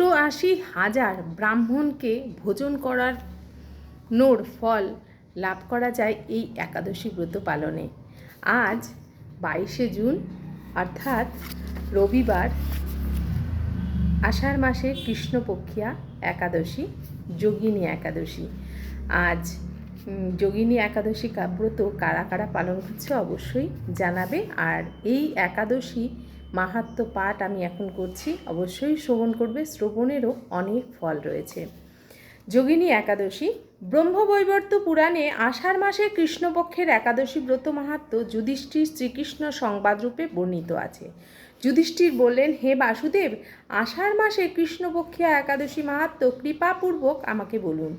অষ্টআশি হাজার ব্রাহ্মণকে ভোজন করার নোর ফল লাভ করা যায় এই একাদশী ব্রত পালনে। আজ বাইশে জুন, অর্থাৎ রবিবার, আষাঢ় মাসে কৃষ্ণপক্ষিয়া একাদশী, যোগিনী একাদশী। আজ যোগিনী একাদশী কাব্রত কারা কারা পালন করছে অবশ্যই জানাবে। আর এই একাদশী মাহাত্ম পাঠ আমি এখন করছি। অবশ্যই শ্রবণ করবে, শ্রবণেরও অনেক ফল রয়েছে। যোগিনী একাদশী। ব্রহ্মবৈবর্ত পুরাণে আষাঢ় মাসে কৃষ্ণপক্ষের একাদশী ব্রত মাহাত্ম যুধিষ্ঠির শ্রীকৃষ্ণ সংবাদরূপে বর্ণিত আছে। যুধিষ্ঠির বললেন, হে বাসুদেব, আষাঢ় মাসে কৃষ্ণপক্ষে একাদশী মাহাত্ম কৃপাপূর্বক আমাকে বলুন।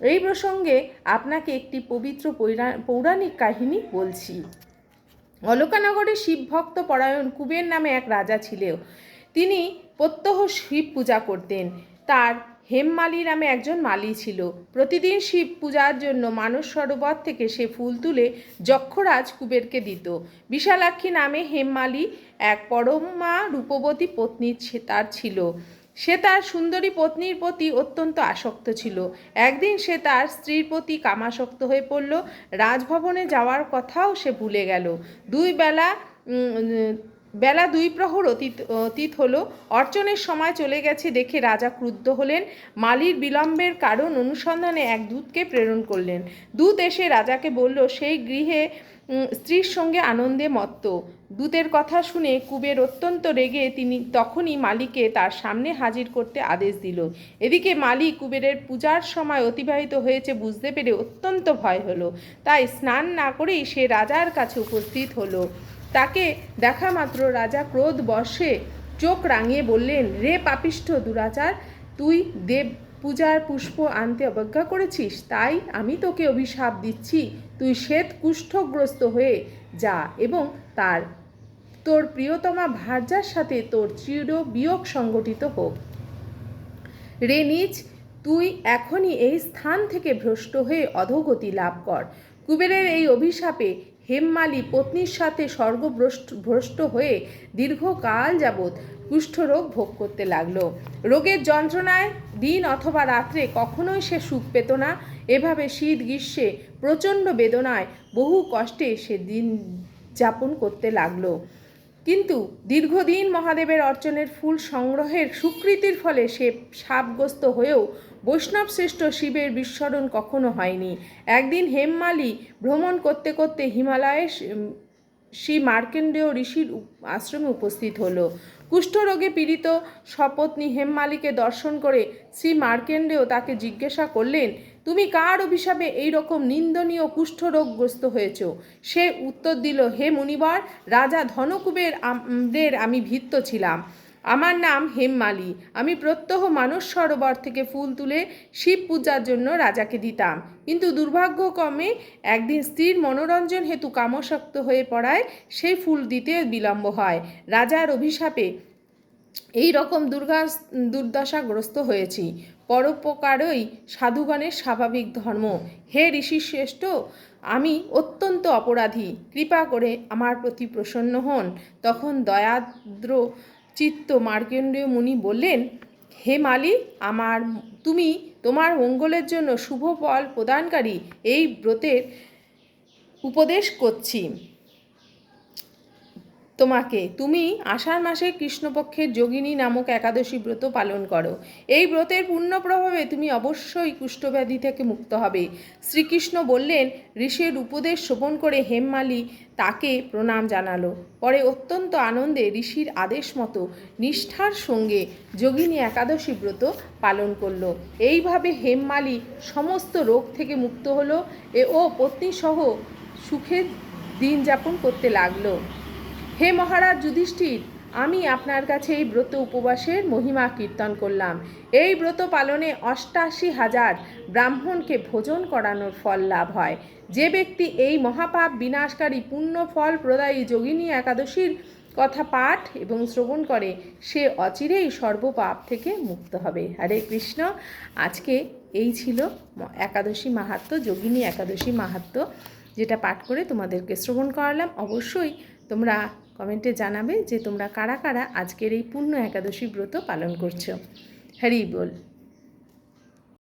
এই প্রসঙ্গে আপনাকে একটি পবিত্র পৌরাণিক কাহিনী বলছি। অলকানগরে শিবভক্ত পরায়ণ কুবের নামে এক রাজা ছিল তিনি প্রত্যহ শিব পূজা করতেন। তার হেমমালি নামে একজন মালি ছিল। প্রতিদিন শিব পূজার জন্য মানস সরোবর থেকে সে ফুল তুলে যক্ষরাজ কুবেরকে দিত। বিশালাক্ষী নামে হেমমালি এক পরমা রূপবতী পত্নী তার ছিল। সে তার সুন্দরী পত্নীর প্রতি অত্যন্ত আসক্ত ছিল। একদিন সে তার স্ত্রীর প্রতি কামাসক্ত হয়ে পড়ল। রাজভবনে যাওয়ার কথাও সে ভুলে গেল। দুই বেলা বেলা দুই প্রহর অতীত অতীত হলো। অর্চনের সময় চলে গেছে দেখে রাজা ক্রুদ্ধ হলেন। মালির বিলম্বের কারণ অনুসন্ধানে এক দূতকে প্রেরণ করলেন। দূত এসে রাজাকে বলল, সেই গৃহে স্ত্রীর সঙ্গে আনন্দে মত্ত দূতের কথা শুনে কুবের অত্যন্ত রেগে তিনি তখনই মালিকে তার সামনে হাজির করতে আদেশ দিল। এদিকে মালি কুবেরের পূজার সময় অতিবাহিত হয়েছে বুঝতে পেরে অত্যন্ত ভয় হলো। তাই স্নান না করেই সে রাজার কাছে উপস্থিত হলো। তাকে দেখা মাত্র রাজা ক্রোধ বশে চোখ রাঙিয়ে বললেন, রে পাপিষ্ঠ দুরাচার, তুই দেব পূজার পুষ্প আনতে অবজ্ঞা করেছিস? তাই আমি তোকে অভিশাপ দিচ্ছি। তুই শ্বেত কুষ্ঠগ্রস্ত হয়ে যা এবং তার, তোর প্রিয়তমা ভার্যার সাথে তোর চির বিয়োগ সংগঠিত হোক। রে নিজ তুই এখনই এই স্থান থেকে ভ্রষ্ট হয়ে অধোগতি লাভ কর। কুবেরের এই অভিশাপে হেমমালি পত্নীর সাথে স্বর্গভ্রষ্ট, ভ্রষ্ট হয়ে দীর্ঘকাল যাবৎ কুষ্ঠরোগ ভোগ করতে লাগল। রোগের যন্ত্রণায় দিন অথবা রাত্রে কখনোই সে সুখ পেত না। এভাবে শীত গ্রীষ্মে প্রচণ্ড বেদনায় বহু কষ্টে সে দিন যাপন করতে লাগল। কিন্তু দীর্ঘদিন মহাদেবের অর্চনের ফুল সংগ্রহের স্বীকৃতির ফলে সে সাপগ্রস্ত হয়েও বৈষ্ণব শ্রেষ্ঠ শিবের বিস্মরণ কখনো হয়নি। একদিন হেমমালি ভ্রমণ করতে করতে হিমালয়ে শ্রী মার্কেন্ডেয় ঋষির আশ্রমে উপস্থিত হলো। কুষ্ঠরোগে পীড়িত সপত্নী হেমমালিকে দর্শন করে শ্রী মার্কেন্ডেয় তাকে জিজ্ঞাসা করলেন তুমি কার অভিশাপে এই রকম নিন্দনীয় কুষ্ঠরোগগ্রস্ত হয়েছ? সে উত্তর দিল, হে মুনিবর, রাজা ধনকুবের আমদের আমি ভিত্ত ছিলাম। আমার নাম হেমমালি। আমি প্রত্যহ মানস সরোবর থেকে ফুল তুলে শিব পূজার জন্য রাজাকে দিতাম। কিন্তু দুর্ভাগ্যক্রমে একদিন স্ত্রীর মনোরঞ্জন হেতু কামসক্ত হয়ে পড়ায় সেই ফুল দিতে বিলম্ব হয়। রাজার অভিশাপে এই রকম দুর্গা, দুর্দশাগ্রস্ত হয়েছি। পরোপকারই সাধুগণের স্বাভাবিক ধর্ম। হে ঋষি শ্রেষ্ঠ, আমি অত্যন্ত অপরাধী। কৃপা করে আমার প্রতি প্রসন্ন হন। তখন দয়াদ্র চিত্ত মার্কেন্ডীয় মুনি বললেন, হে মালি আমার, তুমি তোমার মঙ্গলের জন্য শুভ ফল প্রদানকারী এই ব্রতের উপদেশ করছি। তোমাকে তুমি আষাঢ় মাসে কৃষ্ণপক্ষের যোগিনী নামক একাদশী ব্রত পালন করো। এই ব্রতের পূর্ণ প্রভাবে তুমি অবশ্যই কুষ্ঠব্যাধি থেকে মুক্ত হবে। শ্রীকৃষ্ণ বললেন, ঋষির উপদেশ শোভন করে হেমমালি তাকে প্রণাম জানালো। পরে অত্যন্ত আনন্দে ঋষির আদেশ মতো নিষ্ঠার সঙ্গে যোগিনী একাদশী ব্রত পালন করল। এইভাবে হেমমালি সমস্ত রোগ থেকে মুক্ত হলো ও পত্নীসহ সুখে দিন যাপন করতে লাগল। হে মহারাজ যুধিষ্ঠির, আমি আপনার কাছে এই ব্রত উপবাসের মহিমা কীর্তন করলাম। এই ব্রত পালনে অষ্টাশি হাজার ব্রাহ্মণকে ভোজন করানোর ফল লাভ হয়। যে ব্যক্তি এই মহাপাপ বিনাশকারী পুণ্য ফল প্রদায়ী যোগিনী একাদশীর কথা পাঠ এবং শ্রবণ করে, সে অচিরেই সর্বপাপ থেকে মুক্ত হবে। হরে কৃষ্ণ। আজকে এই ছিল একাদশী মাহাত্ম্য যোগিনী একাদশী মাহাত্ম্য যেটা পাঠ করে তোমাদেরকে শ্রবণ করালাম। অবশ্যই তোমরা কমেন্টে জানাবে যে তোমরা কারা কারা আজকের এই পূর্ণ একাদশী ব্রত পালন করছ। হ্যারি বল।